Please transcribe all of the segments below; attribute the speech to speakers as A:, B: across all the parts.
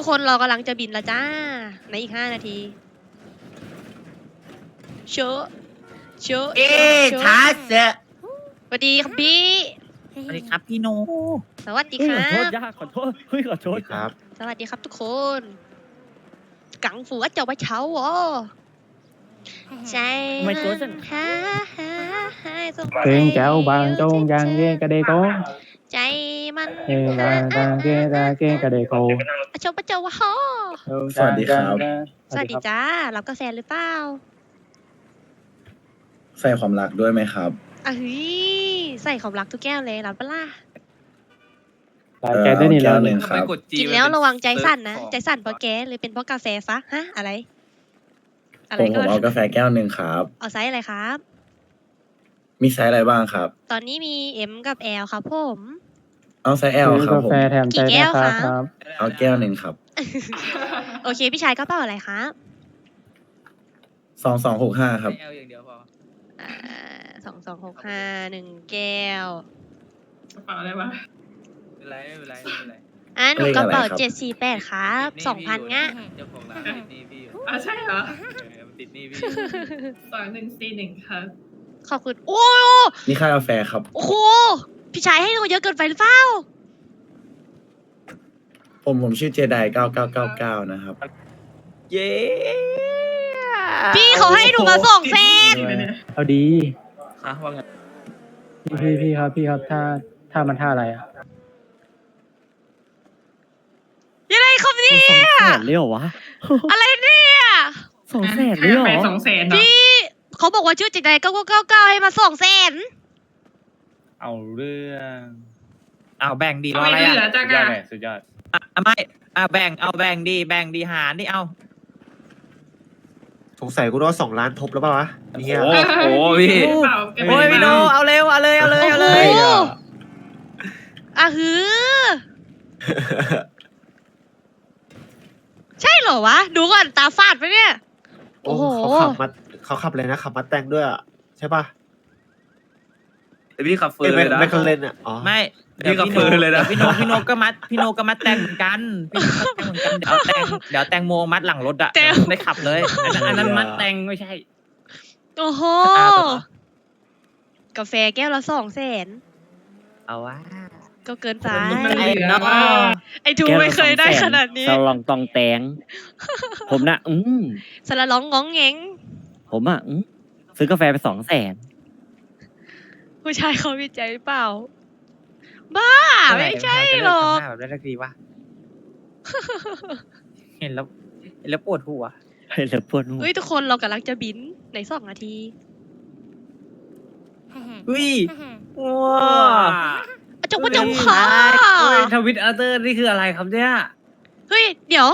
A: ทุกคนเรากำลังจะบินและจ้า ในอีกห้านาที โชว์โชว์
B: เอ๊ะ
A: โชว์
B: ช้าเสอะ
A: สวัสดีครับพี่
B: สวัสดีครับพี่โน
A: สวัสดี
C: เฮ้ย
A: ค
C: ขอ
A: รั
C: โทษ
A: บ
C: ย่าขอโทษเฮ้ยขอโทษ
B: ครับ
A: สวัสดีครับทุกคน กังฟูว่าเจ้าไปเช้าอ๋อใจ
C: ไม่โจสัน
A: หาหาหาสง
D: เพลงเจ้าบางจงยังเกกระเดโก
A: ใจมัน
D: เพลางจงเกกระเกกระเดโก
A: อะเจ้าปะเจาวะฮอ
E: สวัสดีครับ
A: สวัสดีจ้ารับกาแฟหรือเปล่า
E: ใส่ความรักด้วยไหมครับ
A: อะเฮ้ยใส่ของรักทุกแก้วเลยรับปะล่ะ
D: หลายแกได้นี่แล้ว
E: เออเอาแก้วหนึ่งครับ
A: กินแล้วระวังใจสั่นนะ ใจสั่นเพราะแก้หรือเป็นเพราะกาแฟฟะฮะอะไร อะไร
E: ผมผ
A: ก็
E: มเอากาแฟแก้วหนึ่งครับ
A: เอาไซส์อะไรครับ
E: มีไซส์อะไรบ้างครับ
A: ตอนนี้มี M กับ L ครับผม
E: เอาไซส์ L
D: ซื้อ
E: ครับ
D: กา
E: ผม
D: แฟแถมใจ
A: กี่แก้
D: นะ
A: ว
D: ครับ
A: คะ
D: ครับ
E: เอาแก้วหนึ่งครับ
A: โอเค พี่ชายกระเป๋าอะไรครับ
E: สองสองหกห้าครับ
B: แอลอย่างเดียวพอ
A: อ่าสองสองหกห้าหนึ่งแก้ว
F: กระเป๋าอะไรวะ
B: ไม่เป็นไรไม่เป็นไรไม่เป็นไร
A: อ่าหนูกระเป๋า
E: เลขอะไรครับ
A: เจ็ดสี่แปดครับ
B: ติดห
A: สองพัน
B: พี่
A: ง่ะ
B: ยู่เจ้าของร้านติดหนี่พี่อยู่
F: อะใช่เหรอ
B: เออมันติดหนี่พี่อยู่
F: สองหนึ่งสี่หนึ่งครับ
A: ขอบคุณ โอ้
E: นี่ค่ากาแฟครับ
A: โอ้โห พี่ชายให้หนูเยอะเกินไปหรือเปล่า
E: ผมผมชื่อเจไดเก้าเก้าเก้าเก้านะครับ
B: เย้
A: พี่เขาให้หนูมาส่งเซน
F: จริงไหมเนี่ย
D: เอาดี
B: ฮะว่าไง
D: พี่พี่พี่ครับพี่ครับท่าท่ามันท่าอะไรอะ
A: ยังไงครับเนี่
C: สอง
A: ย
C: แสนเลยเหรอวะ
A: อะไรเนี่ย
C: สองแสนเลยเหร
F: ไป
C: อ
F: สองแสนเนาะ
A: พี่เขาบอกว่าชื่อจิตใจเก้าเก้าเก้าเก้าให้มาส่งเซน
C: เอาเรื่อง
B: เอาแบ่งดีร
F: ทำ
B: อ
F: ไม
B: อะไร
F: เหลือ
B: อะ
F: จัง
C: สุดยอด
F: อะ
C: เลยสุดยอด
B: อะไม่อะแบ่งเอาแบ่งดีแบ่งดีหารดิเอา
G: สงสัยกูโดนสองล้านทบแล้วป่าวะเนี่ย
B: โอ้โหพี่
F: กระเป๋าเก็บ
B: โอ้ย
F: ไว้
B: พี่โนเอาเร็วเอาเลยเอาเลยเอาเลย
A: โอ้โหอะฮือ ใช่เหรอวะ ดูก่อนตาฟาดไปเนี่ยโอ้
G: โอ้
A: โห
G: เขาขับมาเขาขับเลยนะขับมาแต่งด้วยอะใช่ป่ะ
B: พี่ขับเฟอ
G: เอ้ย
B: ร์
G: ไม่
B: เลยนะ
G: ไม่เคยเล่นอะอ๋อ
B: ไม่
H: พี่กับเฟิร์นเลยนะ
B: พี่โนพี่โนก็มัดพี่โนก็มัดแต่งเหมือนกันพี่โนก็แต่งเหมือนกันเดี๋ยวแต่งเดี๋ยวแตงโมมัดหลังรถอะ
A: แตง
B: ได้ขับเลยอันนั้นอันนั้นมัดแต่งไม่ใช่
A: โอ้โห
B: อ่าตัวเหรอ
A: กาแฟแก้วละสองแสน
B: เอาวะ
A: ก็เกินไป
F: มันเหลือ
B: เนาะ
F: ว่า
A: ไอ้ทูไม่เคยได้ขนาดนี้
C: สลองตองแตง ผมนะอืม
A: สละร้องง้องเงง
C: ผมอะอืมซื้อกาแฟไปสองแสน
A: ผู้ชายเขาวิจัยหรือเปล่า บ้า ไม่ใช่หรอก
B: ทำน้าแบบได้สักทีวะ เห็นแล้วเห็นแล้วปวดหัว
C: เฮ้ยเหลือปวดหัว
A: เฮ้ยทุกคนเรากำลังจะบินในสองนาที
B: เฮ้ยว้า
A: อะจงว่าจงพอ
H: ทวิตเตอร์นี่คืออะไรครับเนี่ย
A: เฮ้ย เดี๋ยว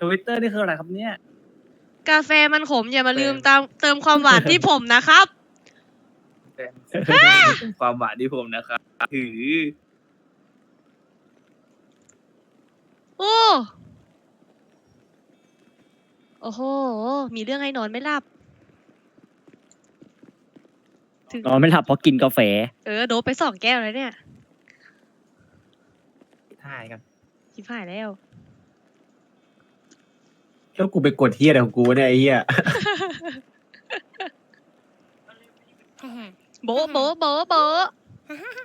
H: ทวิตเตอร์นี่คืออะไรครับเนี่ย
A: กาแฟมันขมอย่ามาลืมตามเติมความหวานที่ผมนะครับ
H: ความหวานที่ผมนะครับถือ
A: โอ้โอ้โห มีเรื่องให้นอนไม่หลับ ถึง
C: นอนไม่หลับเพราะกินกาแฟ
A: เออ โดบไปสองแก้วแล้วเนี่ย
B: ถ่ายกัน
A: ชิบหายแล้ว
G: แล้วกูไปกดเฮียอะไรของกูเนี่ยไอ้เฮีย
A: โบะโบะโบะโบะ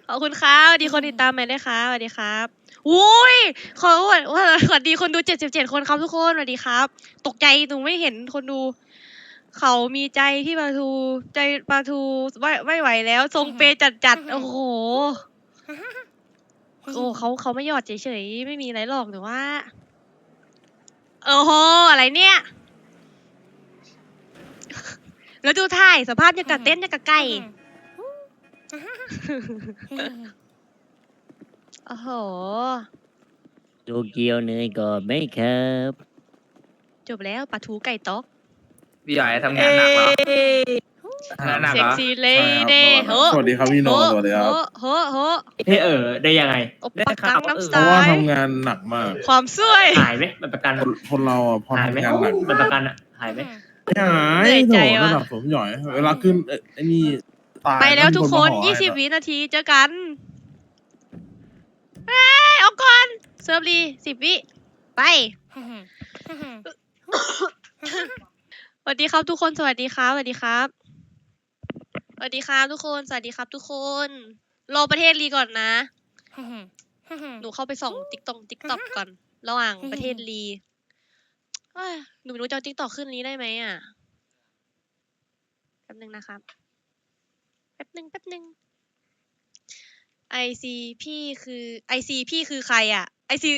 A: ขอบคุณครับสวัสดีคนติดตามใหม่ด้วยครับสวัสดีครับอุ้ยขอสวัสสวัสดีคนดูเจ็ดสิบเจ็ดคนครับทุกคนสวัสดีครับ ตกใจหนูไม่เห็นคนดู เขามีใจที่ปลาทูใจปลาทูไม่ไม่ไหวแล้ว ทรงเปจัดจัดๆโอ้โห โอ้เขาเขาไม่หยอดเฉยๆ ไม่มีอะไรหรอกแต่ว่า โอ้โห อะไรเนี่ย แล้วดูถ่ายสภาพยังกับเต้นยังกับไก่ โอ้โห
C: โตเกียวเนยก็ไม่ครับ
A: จบแล้วปลาทูไก่ต๊อก
H: พี่ใหญ่ทำงานหนักเหรอ
B: เอ้ย
H: ทำงานหนัก
A: เซ็
H: เห
A: ก
H: รอ
A: ซี่เลเดโห
I: สวัสดีครับพี่โน
A: โห
I: สวัสดีครับ
A: โหโห
H: พี่เออได้ยังไง
A: โอปะกังน้ำส
I: เพราะว่า
A: ไตล์
I: ทำงานหนักมาก
A: ความสวย
H: หายไหมบัตรประกัน
I: คนคนเราอะพอ
H: หายไหม
I: ทำงานหนัก
H: บัตรประกันอะหายไหม
I: หายโถระดับสมหย่อย เวลาขึ้นเอ่อไอ้นี่ตาย
A: ไปแล้วทุกคน
I: มาขอ
A: ยี่สิบ
I: ให้
A: วินาทีเจอกันเอ้ยเอาก่อนเซิร์ฟรีสิบวิไปไป สวัสดีครับทุกคน สวัสดีครับ สวัสดีครับ สวัสดีครับทุกคน สวัสดีครับทุกคน รอประเทศรีก่อนนะ หนูเข้าไปส่องติ๊กตองติ๊กต็อกก่อน ระหว่างประเทศรีเอ้ยหนูไม่รู้จะเอาติ๊กต็อกขึ้นนี้ได้ไหมอะ แป๊บนึงนะครับแป๊บนึงแป๊บนึงไอซีพี่คือไอซีพี่คือใครอะไอซี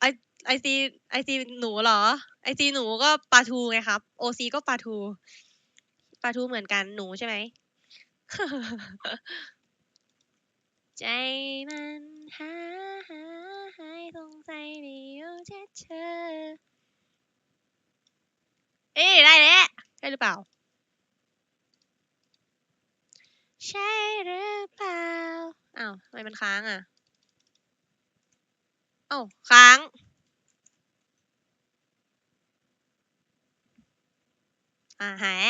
A: ไอไอซีไอซีหนูเหรอ ไอซีหนูก็ปลาทูไงครับโอซีก็ปลาทูปลาทูเหมือนกันหนูใช่ไหม ใจมันหาหาหายสงสัยไม่อยู่ที่เธอเอ้ได้แล้วได้หรือเปล่า ใช่หรือเปล่าอ้าวทำไมมันค้างอะเอ้าค้างอ่าหาย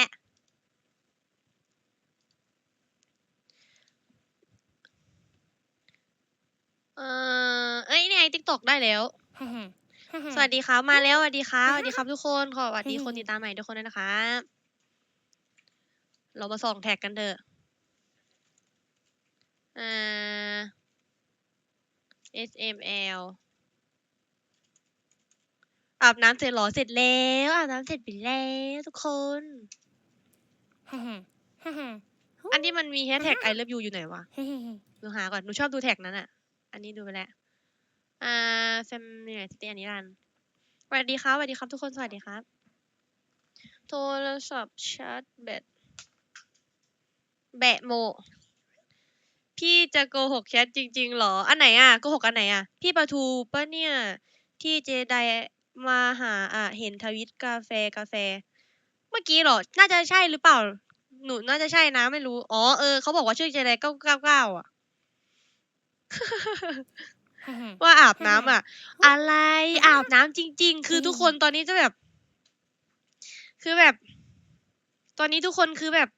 A: เออเอ้ยนี่ไงติ๊กตอกได้แล้ว สวัสดีครับมาแล้วสวัสดีครับสวัสดีครับทุกคนขอสวัสดีคนติดตามใหม่ทุกคนด้วยนะครับเรามาส่องแท็กกันเถอะ อ่า SML อาบน้ำเสร็จเหรอเสร็จแล้วอาบน้ำเสร็จไปแล้วทุกคน อันที่มันมีแฮชแท็ก I love you อยู่ไหนวะหนูหาก่อนหนูชอบดูแท็กนั้นอะอันนี้ดูไปแล้วอ่าแฟมเนี่ยสเตียนิรันดร์สวัสดีครับสวัสดีครับทุกคนสวัสดีครับ โทรศัพท์ชาร์จแบตแบตโม พี่จะโกหกแชทจริง ๆ หรอ อันไหนอะโกหกอันไหนอะ พี่ปะทูปะเนี่ย ที่เจไดมาหาอะเห็นทวิตกาแฟกาแฟ เมื่อกี้หรอ น่าจะใช่หรือเปล่า หนูน่าจะใช่นะไม่รู้ อ๋อเออเขาบอกว่าชื่อเจไดเก้าเก้าเก้าอะ ว่าอาบน้ำอะ อะไรอาบน้ำจริง ๆ คือทุกคนตอนนี้จะแบบ คือแบบ ตอนนี้ทุกคนคือแบบ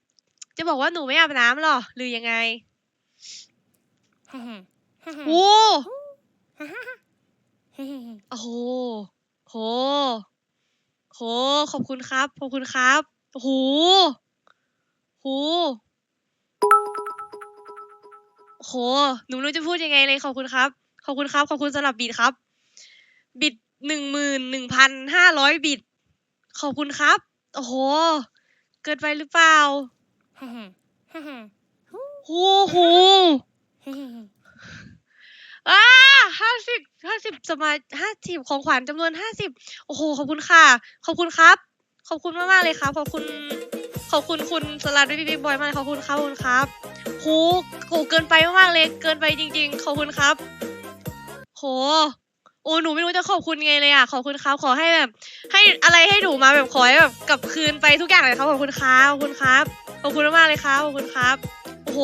A: จะบอกว่าหนูไม่อาบน้ำหรอ หรือยังไง โอ้โอ้โหโหโห ขอบคุณครับ ขอบคุณครับโอ้โหโหโห หนูไม่รู้จะพูดยังไงเลย ขอบคุณครับ ขอบคุณครับ ขอบคุณสำหรับบิดครับ บิดหนึ่งหมื่นหนึ่งพันห้าร้อยบิด ขอบคุณครับ โอ้โห เกินไปหรือเปล่าโอ้โห อ้าห้าสิบห้าสิบสมาห้าสิบของขวัญจำนวนห้าสิบโอ้โห ขอบคุณค่ะ ขอบคุณครับ ขอบคุณมากมากเลยครับ ขอบคุณ ขอบคุณคุณสลัดบิ๊กบิ๊กบอยมากเลยขอบคุณครับขอบคุณครับโหโหเกินไปมากๆเลย เกินไปจริง ๆ ขอบคุณครับ โห โอ้หนูไม่รู้จะขอบคุณไงเลยอะ ขอบคุณครับ ขอให้แบบ ให้อะไรให้หนูมาแบบขอให้แบบกลับคืนไปทุกอย่างเลยครับ ขอบคุณครับ ขอบคุณครับ ขอบคุณมากๆเลยครับ ขอบคุณครับ โอ้โห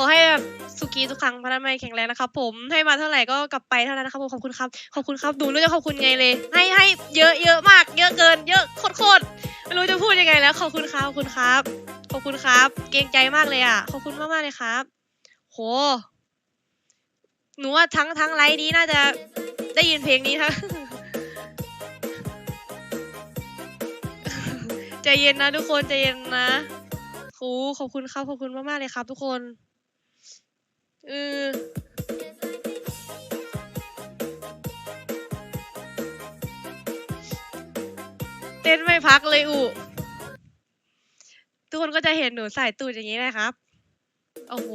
A: ขอให้แบบสุขีทุกครั้งพัฒนาแข็งแรงนะครับผมให้มาเท่าไหร่ก็กลับไปเท่านั้นนะครับผมขอบคุณครับขอบคุณครับหนูไม่รู้จะขอบคุณไงเลย ให้ให้เยอะเยอะมาก เยอะเกิน เยอะโคตรๆไม่รู้จะพูดยังไงแล้ว ขอบคุณครับขอบคุณครับ ขอบคุณครับ เกรงใจมากเลยอะ ขอบคุณมากๆเลยครับ โห หนูว่าทั้งทั้งไลฟ์นี้น่าจะได้ยินเพลงนี้ทั้งใจเย็นนะทุกคนใจเย็นนะครูขอบคุณครับขอบคุณมากๆเลยครับ ทุกคน เออเต้นไม่พักเลยอุทุกคนก็จะเห็นหนูใส่ตูดอย่างนี้นะครับ โอ้โห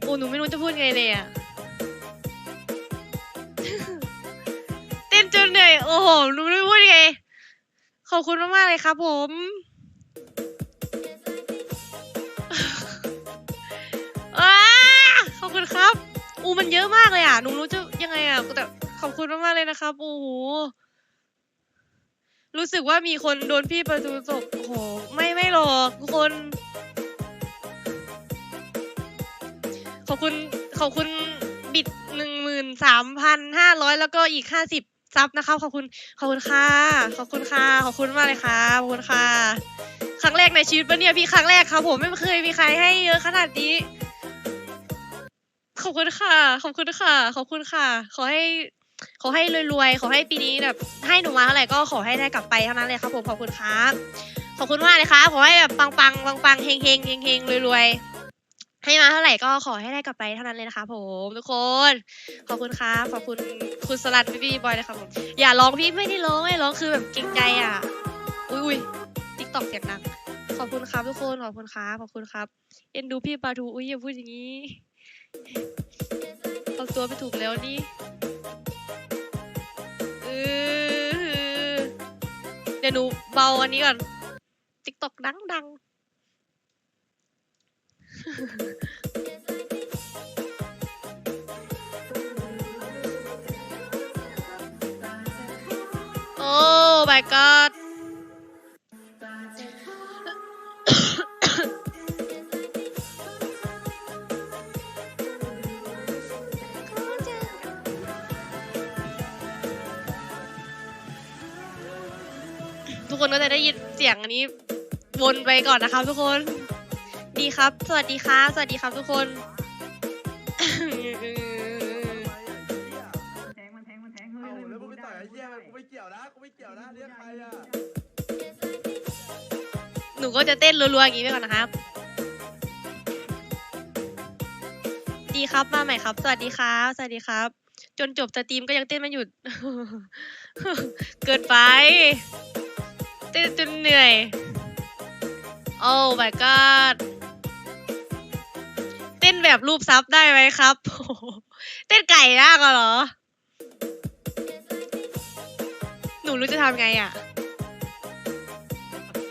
A: โอ้หนูไม่รู้จะพูดไงเลยอะเต้นจนเหนื่อย โอ้โห หนูไม่รู้จะพูดไง ขอบคุณมากๆเลยครับผม อูมันเยอะมากเลยอะหนูรู้จะยังไงอะแต่ขอบคุณมากๆเลยนะครับโอ้โหรู้สึกว่ามีคนโดนพี่ประตูศพโอ้โห ไม่ไม่หรอกทุกคน ขอบคุณขอบคุณบิดหนึ่งหมื่นสามพันห้าร้อยแล้วก็อีกห้าสิบซับนะครับขอบคุณขอบคุณค่ะ ขอบคุณค่ะ ขอบคุณมากเลยค่ะ ขอบคุณค่ะ ครั้งแรกในชีวิตปะเนี่ยพี่ครั้งแรกครับผมไม่เคยมีใครให้เยอะขนาดนี้ ขอบคุณค่ะ ขอบคุณค่ะ ขอบคุณค่ะ ขอให้ ขอให้รวยๆ ขอให้ปีนี้แบบให้หนูมาเท่าไหร่ก็ขอให้ได้กลับไปเท่านั้นเลยครับผม ขอบคุณครับ ขอบคุณมากเลยครับ ขอให้แบบปังปังปังปังๆเฮงเฮงเฮงเฮงรวยๆ ให้มาเท่าไหร่ก็ขอให้ได้กลับไปเท่านั้นเลยนะคะผมทุกคน ขอบคุณครับ ขอบคุณคุณสลัดพี่บีบอยนะครับผม อย่าร้องพี่ไม่ได้ร้องไม่ร้องคือแบบเกรงใจอะ อุ้ยอุ้ยติ๊กตอกเสียงดังขอบคุณครับทุกคน ขอบคุณครับ ขอบคุณครับ เอ็นดูพี่ปาทู อุ้ยอย่าพูดอย่างนี้ ทำตัวไม่ถูกแล้วนี่เออเดี๋ยวหนูเบาอันนี้ก่อน ติ๊กตอกดังดังโอ้ my god วนไปก่อนนะครับทุกคน ดีครับ สวัสดีครับ สวัสดีครับทุกคน
I: แล้วกูไปต่อยไอ้เหี้ยกูไม่เกี่ยวนะกูไม่เกี่ยวนะเรียกใครอะ
A: หนูก็จะเต้นรัวๆอย่างนี้ไปก่อนนะครับ ดีครับมาใหม่ครับ สวัสดีครับ สวัสดีครับ จนจบสตรีมก็ยังเต้นไม่หยุด เกินไป เต้นจนเหนื่อย โอ้ my god เต้นแบบรูปซับได้ไหมครับโอ้เต้นไก่ยากเหรอ หนูรู้จะทำไงอะ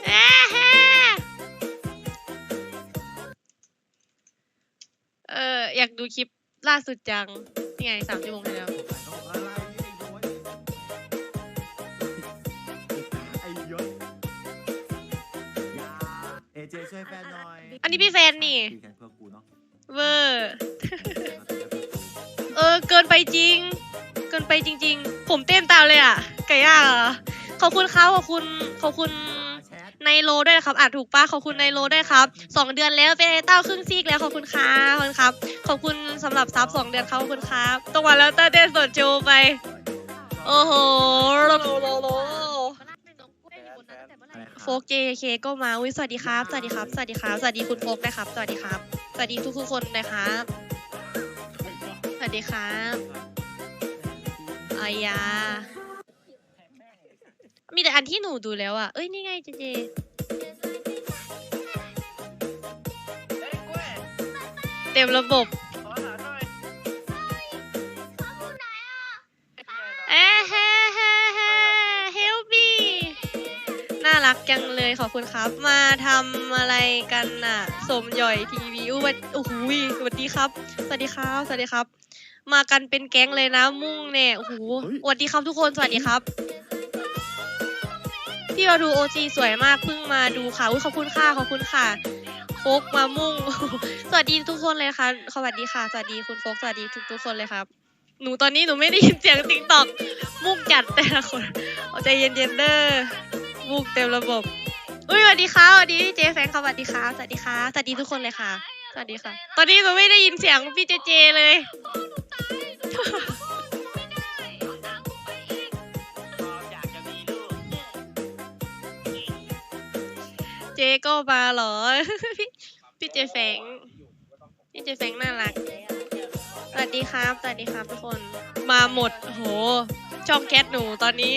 A: แอะเอออยากดูคลิปล่าสุดจัง นี่ไงสามชั่วโมงแล้ว
I: ช่วยแฟนหน่อย
A: อันนี้พี่แฟนนี่
I: คุยกันเพื่อกูเนาะ
A: เวอร์ เออ เกินไปจริง เกินไปจริง ๆ ผมเต้นตามเลยอะ ไก่ย่างเหรอ ขอบคุณครับขอบคุณ ขอบคุณไนโลด้วยนะครับอ่านถูกปะขอบคุณไนโลด้วยครับสองเดือนแล้วเป็นไอเต้าครึ่งซีกแล้วขอบคุณครับขอบคุณครับ ขอบคุณสำหรับซับสองเดือนครับขอบคุณครับตรงวันแล้วเต้นเต้นสดโชว์ไป โอ้โหโลโลโล ฟกเจเคก็มาอุ้ยสวัสดีครับ สวัสดีครับ สวัสดีครับ สวัสดีคุณโฟกนะครับ สวัสดีครับ สวัสดีทุกๆคนนะครับ สวัสดีครับอายา มีแต่อันที่หนูดูแล้วอะ เอ้ย นี่ไงเจเจเต็มระบบ รักจังเลยขอบคุณครับ มาทำอะไรกันน่ะ สมหย่อยทีวีอู้วันโอ้โหยสวัสดีครับ สวัสดีครับ สวัสดีครับ มากันเป็นแก๊งเลยนะ มุ่งเนี่ยโอ้โหสวัสดีครับทุกคนสวัสดีครับพี่เราดูโอจีสวยมากเพิ่งมาดูค่ะอุ้ยขอบคุณค่ะขอบคุณค่ะโฟกมามุ่ง สวัสดีทุกคนเลยค่ะสวัสดีค่ะ สวัสดีคุณโฟกสวัสดีทุกทุกๆคนเลยครับ หนูตอนนี้หนูไม่ได้ยินเสียงติ๊กตอกมุ่งจัดแต่ละคนเอาใจเย็นๆเด้อ มุ่งเต็มระบบ อุ้ยสวัสดีค่ะสวัสดีพี่เจแฟนค่ะสวัสดีค่ะสวัสดีค่ะสวัสดีทุกคนเลยค่ะ สวัสดีค่ะ ตอนนี้หนูไม่ได้ยินเสียงพี่เจเจเลย เจก็มาเหรอ พี่พี่เจแฟงพี่เจแฟงน่ารัก สวัสดีครับ สวัสดีครับทุกคน มาหมด โห ช่องแคทหนูตอนนี้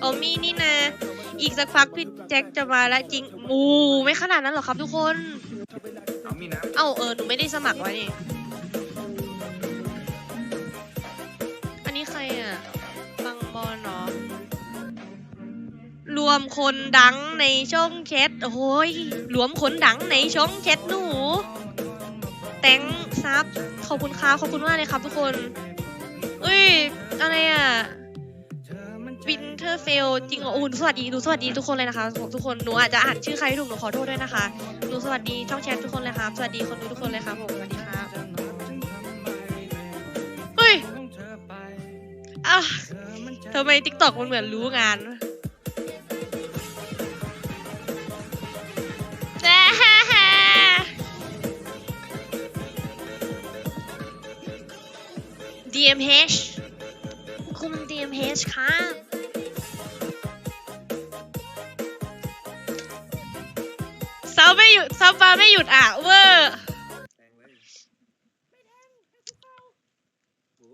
A: โอมี่นี่นะ อีกสักพักพี่แจ็คจะมาแล้วจริงมูไม่ขนาดนั้นหรอกครับทุกคนเอ้าเออหนูไม่ได้สมัครไว้นี่ อันนี้ใครอะ บังบอลเนาะรวมคนดังในช่องแชทโอ้โหยรวมคนดังในช่องแชทหนู แตงซับขอบคุณครับขอบคุณมากเลยครับทุกคนเอ้ย อะไรอะ วินเทอร์เฟลจริงเหรอโอ้โหสวัสดีหนูสวัสดีทุกคนเลยนะคะ ทุกคนหนูอาจจะอ่านชื่อใครไม่ถูกหนูขอโทษด้วยนะคะหนูสวัสดีช่องแชททุกคนเลยครับสวัสดีคนดูทุกคนเลยครับผมสวัสดีครับเฮ้ยอ้าทำไมทิกตอกมันเหมือนรู้งานวะแน่ DMH คุณ DMH ครับ ซับไม่หยุดซับมาไม่หยุดอะเวอร์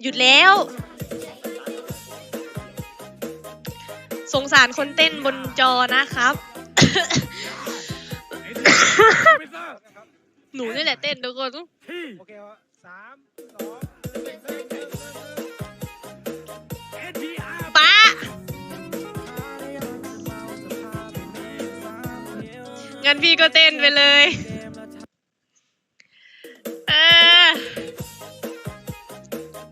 A: หยุดแล้ว สงสารคนเต้นบนจอนะครับ หนูนี่แหละเต้นทุกคน
D: โอเคสามสอง
A: งั้นพี่ก็เต้นไปเลย เออ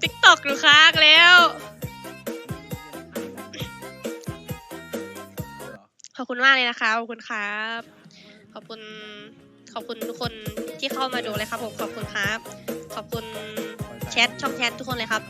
A: ติ๊กตอกหนูค้างแล้ว ขอบคุณมากเลยนะคะ ขอบคุณครับ ขอบคุณ ขอบคุณทุกคนที่เข้ามาดูเลยครับผม ขอบคุณครับ ขอบคุณแชทช่องแชททุกคนเลยครับ